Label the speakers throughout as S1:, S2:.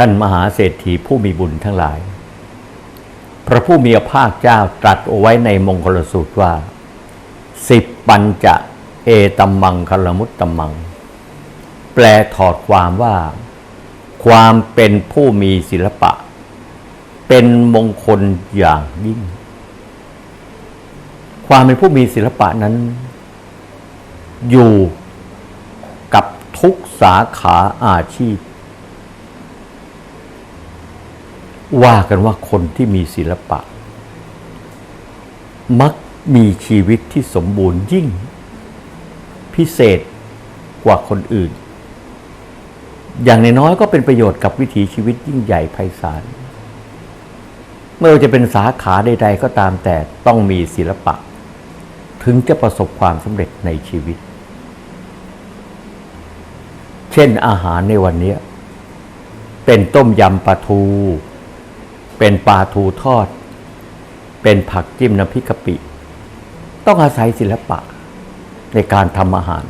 S1: ท่านมหาเศรษฐีผู้มีบุญทั้งหลาย พระผู้มีพระภาคเจ้าตรัสเอาไว้ในมงคลสูตรว่า สิบปัญจะเอตัมมังคลมุตตัมมัง แปลถอดความว่า ความเป็นผู้มีศิลปะ เป็นมงคลอย่างยิ่ง ความเป็นผู้มีศิลปะนั้น อยู่กับทุกสาขาอาชีพ ว่ากันว่าคนที่มีศิลปะ มักมีชีวิตที่สมบูรณ์ยิ่ง พิเศษกว่าคนอื่น อย่างน้อยก็เป็นประโยชน์กับวิถีชีวิตยิ่งใหญ่ไพศาลไม่ว่าจะเป็นสาขาใด ๆ ก็ตามแต่ต้องมีศิลปะ ถึงจะประสบความสำเร็จในชีวิต เช่นอาหารในวันนี้ เป็นต้มยำปลาทู เป็นปลาทูทอด เป็นผักจิ้มน้ำพริกกะปิ ต้องอาศัยศิลปะในการทำอาหาร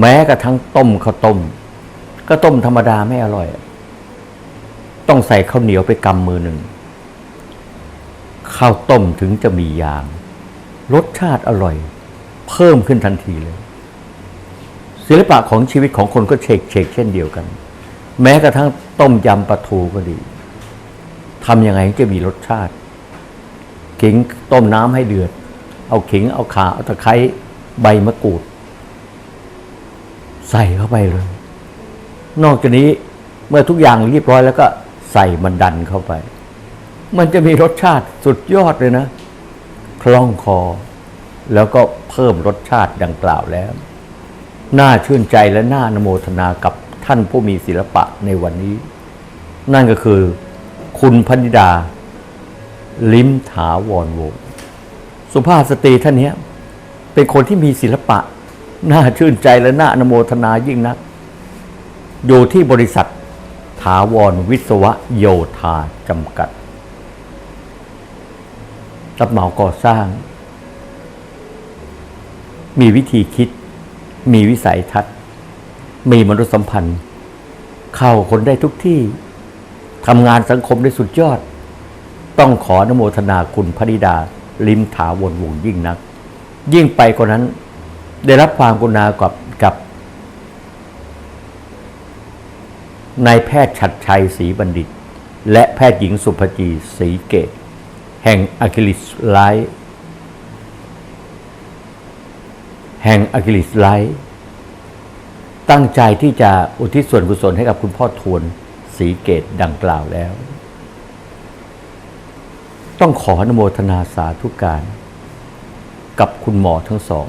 S1: แม้กระทั่งต้มข้าวต้มก็ต้มธรรมดาไม่อร่อย ต้องใส่ข้าวเหนียวไปกำมือหนึ่งข้าวต้มถึงจะมียาง รสชาติอร่อย เพิ่มขึ้นทันทีเลย ศิลปะของชีวิตของคนก็เชกเชกเช่นเดียวกัน แม้กระทั่งต้มยำปลาทูก็ดี ทำยังไงจะมีรสชาติ ขิงต้มน้ำให้เดือด เอาขิงเอาขาเอาตะไคร้ใบมะกรูด ใส่เข้าไปเลย นอกจากนี้เมื่อทุกอย่างเรียบร้อยแล้วก็ใส่มันดันเข้าไป มันจะมีรสชาติสุดยอดเลยนะ คล่องคอ แล้วก็เพิ่มรสชาติดังกล่าวแล้ว น่าชื่นใจและน่านโมทนากับท่านผู้มีศิลปะในวันนี้ นั่นก็คือ คุณพนิดา ลิมถาวรวงศ์สุภาพสตรีท่านนี้เป็นคนที่มีศิลปะ น่าชื่นใจและน่าอนโมทนายิ่งนัก อยู่ที่บริษัทถาวรวิศวะโยธาจำกัด รับเหมาก่อสร้าง มีวิธีคิด มีวิสัยทัศน์ มีมนุษยสัมพันธ์ เข้าคนได้ทุกที่ ทำงานสังคมได้สุดยอด ต้องขออนโมทนาคุณพนิดา ลิมถาวรวงยิ่งนัก ยิ่งไปกว่านั้นได้รับความกรุณากับกับนายแพทย์ชัดชัยศรีบัณฑิต และแพทย์หญิงสุภจีศรีเกต แห่งอะคิลิสไลท์แห่งอะคิลิสไลท์ตั้งใจที่จะอุทิศส่วนกุศลให้กับคุณพ่อทวน ศรีเกตดังกล่าวแล้ว ต้องขออนโมทนาสาธุการ กับคุณหมอทั้งสอง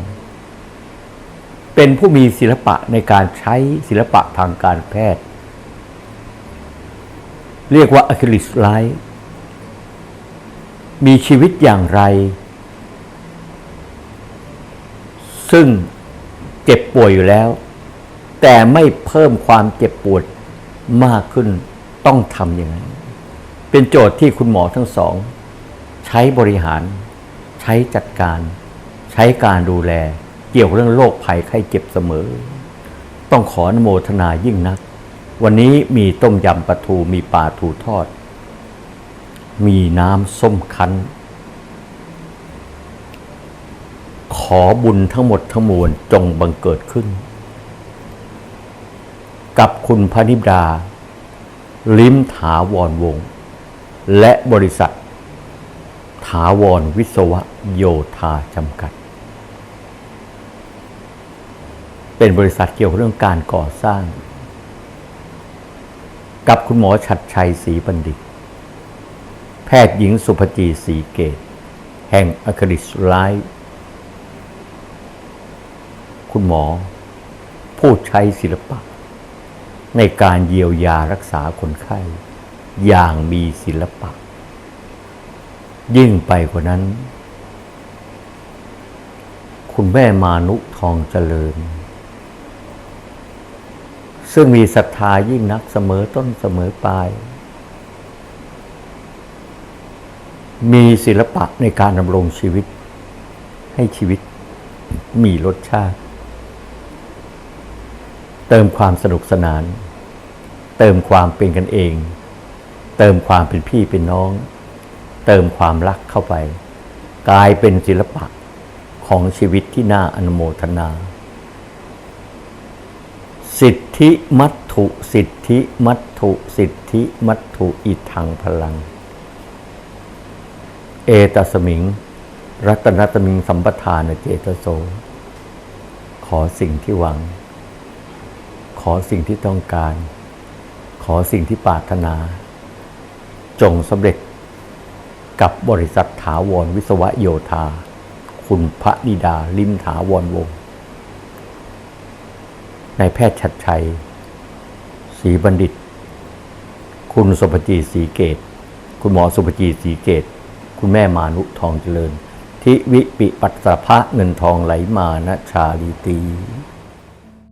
S1: เป็นผู้มีศิลปะในการใช้ศิลปะทางการแพทย์ เรียกว่าอะคริลิกไลท์มีชีวิตอย่างไร ซึ่งเจ็บป่วยอยู่แล้ว แต่ไม่เพิ่มความเจ็บปวด มากขึ้นต้องทำอย่างนั้นเป็นโจทย์ที่คุณหมอทั้งสอง ใช้บริหาร ใช้จัดการ ใช้การดูแล เกี่ยวเรื่องโรคภัยไข้เจ็บเสมอ ต้องขออนโมทนายิ่งนัก วันนี้มีต้มยำปลาทูมีปลาทูทอด มีน้ำส้มคั้น ขอบุญทั้งหมดทั้งมวลจงบังเกิดขึ้น กับคุณพนิดา ลิมถาวรวง และบริษัท ถาวรวิศวะโยธาจำกัด เป็นบริษัทเกี่ยวกับเรื่องการก่อสร้าง กับคุณหมอชัดชัยศรีบัณฑิต แพทย์หญิงสุภจีศรีเกต แห่งอะคริสไลท์คุณหมอผู้ใช้ศิลปะ ในการเยียวยารักษาคนไข้อย่างมีศิลปะ ยิ่งไปกว่านั้น คุณแม่มานุทองเจริญ ซึ่งมีศรัทธายิ่งนักเสมอต้นเสมอปลาย มีศิลปะในการดำรงชีวิต ให้ชีวิตมีรสชาติ เติมความสนุกสนาน เติมความเป็นกันเอง เติมความเป็นพี่เป็นน้อง เติมความรักเข้าไป กลายเป็นศิลปะของชีวิตที่น่าอนุโมทนา สิทธิมัตถุ สิทธิมัตถุ สิทธิมัตถุอิทังพลัง เอตสมิง รัตนตมิงสัมปทานเจตโส ขอสิ่งที่หวัง ขอสิ่งที่ต้องการ ขอสิ่งที่ปรารถนา จงสำเร็จกับบริษัทถาวรวิศวโยธา คุณพระนิดาลิมถาวรวงศ์นายแพทย์ชัดชัยศรีบัณฑิต คุณสุภจีศรีเกต คุณหมอสุภจีศรีเกต คุณแม่มานุทองเจริญ ทิวิปิปัสสะพะเงินทองไหลมานะชาลีตี